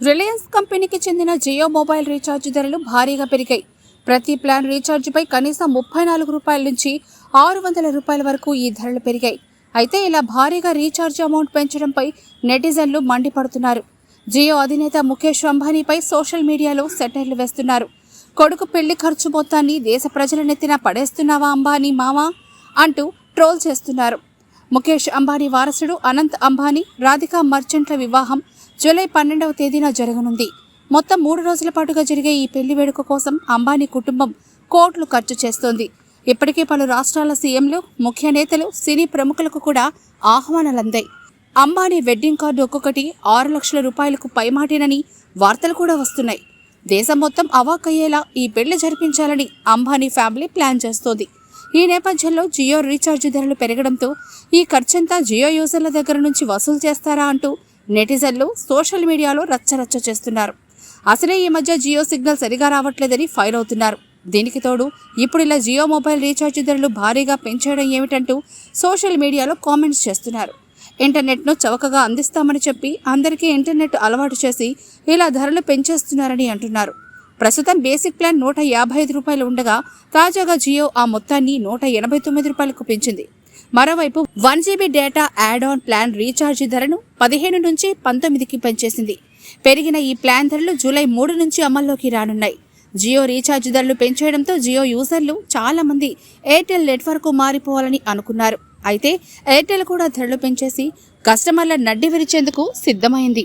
Reliance కంపెనీకి చెందిన Jio mobile recharge ధరలు భారీగా పెరిగాయి. ప్రతి ప్లాన్ రీఛార్జ్పై కనీసం ముప్పై నాలుగు రూపాయల నుంచి ఆరు వందల రూపాయల వరకు ఈ ధరలు పెరిగాయి. అయితే ఇలా భారీగా రీఛార్జ్ అమౌంట్ పెంచడంపై నెటిజన్లు మండిపడుతున్నారు. జియో అధినేత ముఖేష్ అంబానీపై సోషల్ మీడియాలో సెటైర్లు వేస్తున్నారు. కొడుకు పెళ్ళి ఖర్చు మొత్తాన్ని దేశ ప్రజల నెత్తిన పడేస్తున్నావా అంబానీ మామా అంటూ ట్రోల్ చేస్తున్నారు. ముఖేష్ అంబానీ వారసుడు అనంత్ అంబానీ రాధికా మర్చెంట్ల వివాహం జూలై పన్నెండవ తేదీన జరగనుంది. మొత్తం మూడు రోజుల పాటుగా జరిగే ఈ పెళ్ళి వేడుక కోసం అంబానీ కుటుంబం కోట్లు ఖర్చు చేస్తోంది. ఇప్పటికే పలు రాష్ట్రాల సీఎంలు ముఖ్య నేతలు సినీ ప్రముఖులకు కూడా ఆహ్వానాలందాయి. అంబానీ వెడ్డింగ్ కార్డు ఒక్కొక్కటి ఆరు లక్షల రూపాయలకు పైమాటేనని వార్తలు కూడా వస్తున్నాయి. దేశం మొత్తం అవాక్కయ్యేలా ఈ పెళ్ళి జరిపించాలని అంబానీ ఫ్యామిలీ ప్లాన్ చేస్తోంది. ఈ నేపథ్యంలో జియో రీఛార్జ్ ధరలు పెరగడంతో ఈ ఖర్చంతా జియో యూజర్ల దగ్గర నుంచి వసూలు చేస్తారా అంటూ నెటిజన్లు సోషల్ మీడియాలో రచ్చరచ్చ చేస్తున్నారు. అసలే ఈ మధ్య జియో సిగ్నల్ సరిగా రావట్లేదని ఫైల్ అవుతున్నారు. దీనికి తోడు ఇప్పుడు ఇలా జియో మొబైల్ రీఛార్జ్ ధరలు భారీగా పెంచేయడం ఏమిటంటూ సోషల్ మీడియాలో కామెంట్స్ చేస్తున్నారు. ఇంటర్నెట్ను చవకగా అందిస్తామని చెప్పి అందరికీ ఇంటర్నెట్ అలవాటు చేసి ఇలా ధరలు పెంచేస్తున్నారని అంటున్నారు. ప్రస్తుతం బేసిక్ ప్లాన్ నూట యాభై ఐదు రూపాయలు ఉండగా తాజాగా జియో ఆ మొత్తాన్ని నూట ఎనభై తొమ్మిది రూపాయలకు పెంచింది. మరోవైపు one GB data add on plan recharge ధరను పదిహేను నుంచి పంతొమ్మిదికి పెంచేసింది. పెరిగిన ఈ ప్లాన్ ధరలు జూలై మూడు నుంచి అమల్లోకి రానున్నాయి. జియో రీఛార్జ్ ధరలు పెంచేయడంతో జియో యూజర్లు చాలా మంది ఎయిర్టెల్ నెట్వర్క్ మారిపోవాలని అనుకున్నారు. అయితే ఎయిర్టెల్ కూడా ధరలు పెంచేసి కస్టమర్ల నడ్డి విరిచేందుకు సిద్ధమైంది.